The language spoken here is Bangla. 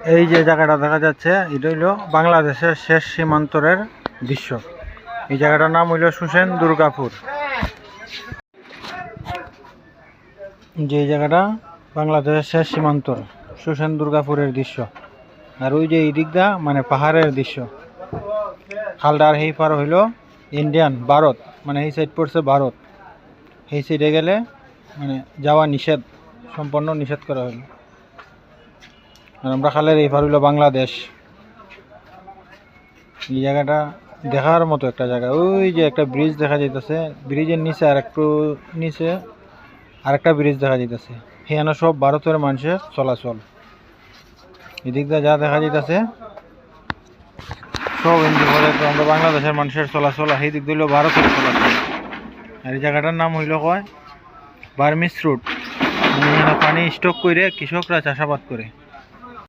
এই যে জায়গাটা দেখা যাচ্ছে, এটা হইল বাংলাদেশের শেষ সীমান্তরের দৃশ্য। এই জায়গাটার নাম হইল সুসেন দুর্গাপুর। যে জায়গাটা বাংলাদেশের শেষ সীমান্তর, সুসেন দুর্গাপুরের দৃশ্য। আর ওই যে এই দিকটা মানে পাহাড়ের দৃশ্য। খালটার এই পার হইল ইন্ডিয়ান ভারত মানে এই সাইড পড়ছে ভারত। এই সাইডে গেলে মানে যাওয়া নিষেধ সম্পূর্ণ নিষেধ করা হইল। আর আমরা খালের এই পার হইল বাংলাদেশ। এই জায়গাটা দেখার মতো একটা জায়গা। ওই যে একটা ব্রিজ দেখা যাইতেছে। ব্রিজের নিচে আর একটু নিচে আরেকটা ব্রিজ দেখা যাইতেছে। সেখানে সব ভারতের মানুষের চলাচল। এদিক দিয়ে যা দেখা যাইতেছে, সব হিন্দু তো আমরা বাংলাদেশের মানুষের চলাচল আর সেই দিক দিল ভারতের চলাচল। আর এই জায়গাটার নাম হইল কয়? বার্মিস রুট মানে এখানে পানি স্টক করে কৃষকরা চাষাবাদ করে।